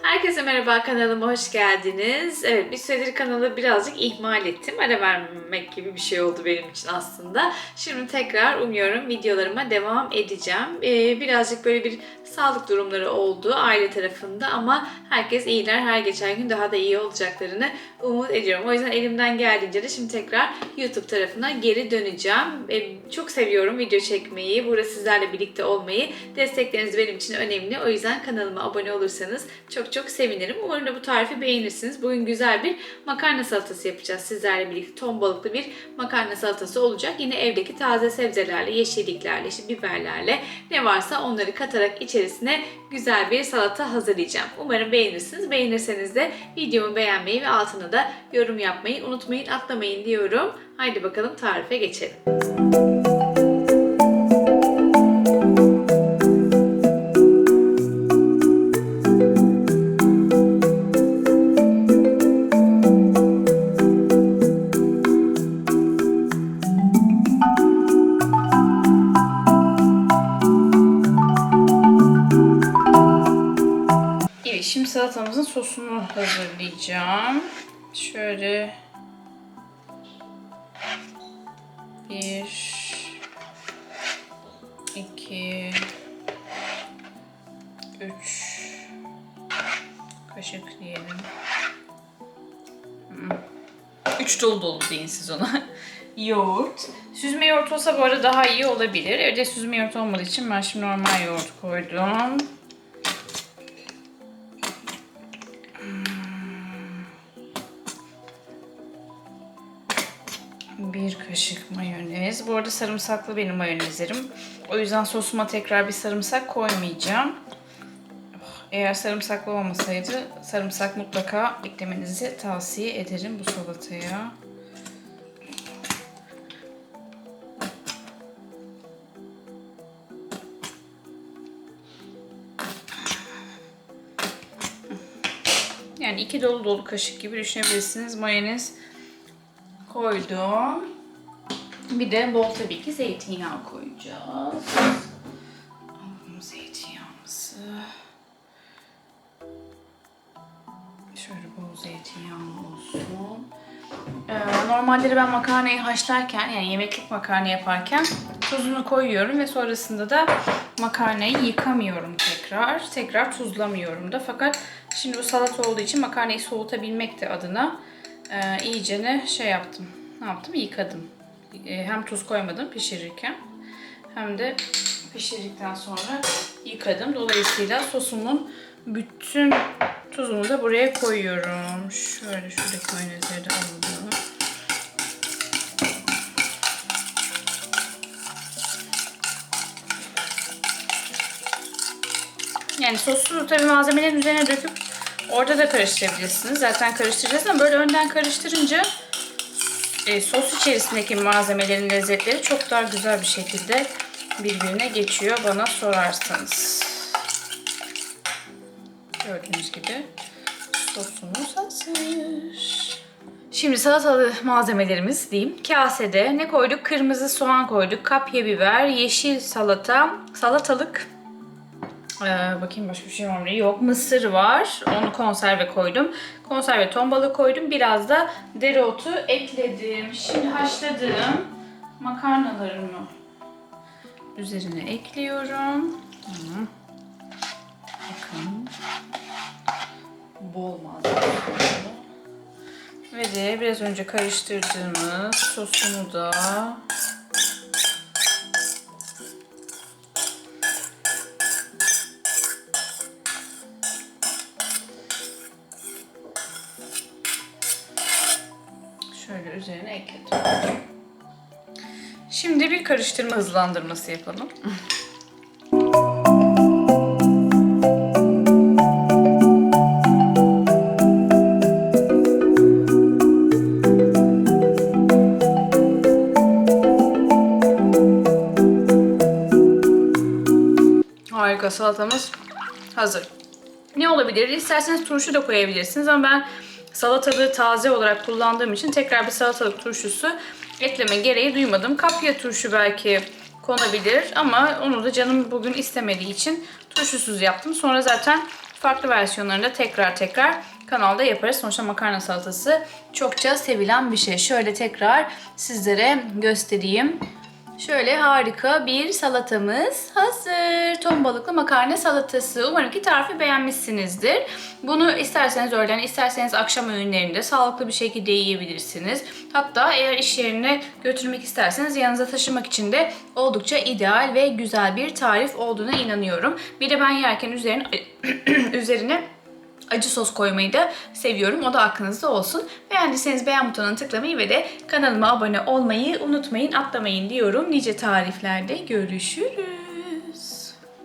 Herkese merhaba kanalıma hoş geldiniz. Evet bir süredir kanalı birazcık ihmal ettim. Ara vermek gibi bir şey oldu benim için aslında. Şimdi tekrar umuyorum videolarıma devam edeceğim. Ee, birazcık böyle bir sağlık durumları oldu aile tarafında ama herkes iyiler. Her geçen gün daha da iyi olacaklarını umut ediyorum. O yüzden elimden geldiğince de şimdi tekrar YouTube tarafına geri döneceğim. Ee, çok seviyorum video çekmeyi, burada sizlerle birlikte olmayı. Destekleriniz benim için önemli. O yüzden kanalıma abone olursanız çok çok sevinirim. Umarım da bu tarifi beğenirsiniz. Bugün güzel bir makarna salatası yapacağız sizlerle birlikte. Ton balıklı bir makarna salatası olacak. Yine evdeki taze sebzelerle, yeşilliklerle, işte biberlerle ne varsa onları katarak içerisine güzel bir salata hazırlayacağım. Umarım beğenirsiniz. Beğenirseniz de videomu beğenmeyi ve altına da yorum yapmayı unutmayın, atlamayın diyorum. Haydi bakalım tarife geçelim. Şimdi salatamızın sosunu hazırlayacağım. Şöyle bir, iki, üç kaşık diyelim. Hmm. Üç dolu dolu deyin siz ona. yoğurt. Süzme yoğurt olsa bu arada daha iyi olabilir. Evde süzme yoğurt olmadığı için ben şimdi normal yoğurt koydum. Bir kaşık mayonez. Bu arada sarımsaklı benim mayonezlerim. O yüzden sosuma tekrar bir sarımsak koymayacağım. Eğer sarımsaklı olmasaydı sarımsak mutlaka eklemenizi tavsiye ederim bu salataya. Yani iki dolu dolu kaşık gibi düşünebilirsiniz. Mayonez koydum. Bir de bol tabii ki zeytinyağı koyacağız. Alalım zeytinyağımızı. Şöyle bol zeytinyağı olsun. Ee, normalde ben makarnayı haşlarken yani yemeklik makarna yaparken tuzunu koyuyorum ve sonrasında da makarnayı yıkamıyorum tekrar. Tekrar tuzlamıyorum da. Fakat şimdi bu salata olduğu için makarnayı soğutabilmek de adına e, iyicene şey yaptım. Ne yaptım? Yıkadım. E, hem tuz koymadım pişirirken hem de pişirdikten sonra yıkadım. Dolayısıyla sosumun bütün tuzunu da buraya koyuyorum. Şöyle şuradaki mayonezleri de alalım. Yani sosu tabii malzemelerin üzerine döküp orada da karıştırabilirsiniz. Zaten karıştıracağız ama böyle önden karıştırınca e, sos içerisindeki malzemelerin lezzetleri çok daha güzel bir şekilde birbirine geçiyor bana sorarsanız. Gördüğünüz gibi sosumuz hazır. Şimdi salatalı malzemelerimiz diyeyim. Kasede ne koyduk? Kırmızı soğan koyduk, kapya biber, yeşil salata, salatalık, ee, bakayım başka bir şey var mı? Yok. Mısır var. Onu konserve koydum. Konserve ton balığı koydum. Biraz da dereotu ekledim. Şimdi haşladığım makarnalarımı üzerine ekliyorum. Bakın. Bol malzeme. Ve de biraz önce karıştırdığımız sosunu da Şöyle üzerine ekledim. Şimdi bir karıştırma hızlandırması yapalım. Harika salatamız hazır. Ne olabilir? İsterseniz turşu da koyabilirsiniz ama ben salatalığı taze olarak kullandığım için tekrar bir salatalık turşusu ekleme gereği duymadım. Kapya turşu belki konabilir ama onu da canım bugün istemediği için turşusuz yaptım. Sonra zaten Farklı versiyonlarını da tekrar tekrar kanalda yaparız. Sonuçta makarna salatası çokça sevilen bir şey. Şöyle tekrar sizlere göstereyim. Şöyle harika bir salatamız hazır. Ton balıklı makarna salatası. Umarım ki tarifi beğenmişsinizdir. Bunu isterseniz öğlen, isterseniz akşam öğünlerinde sağlıklı bir şekilde yiyebilirsiniz. Hatta eğer iş yerine götürmek isterseniz yanınıza taşımak için de oldukça ideal ve güzel bir tarif olduğuna inanıyorum. Bir de ben yerken üzerine üzerine acı sos koymayı da seviyorum. O da aklınızda olsun. Beğendiyseniz beğen butonuna tıklamayı ve de kanalıma abone olmayı unutmayın, atlamayın diyorum. Nice tariflerde görüşürüz.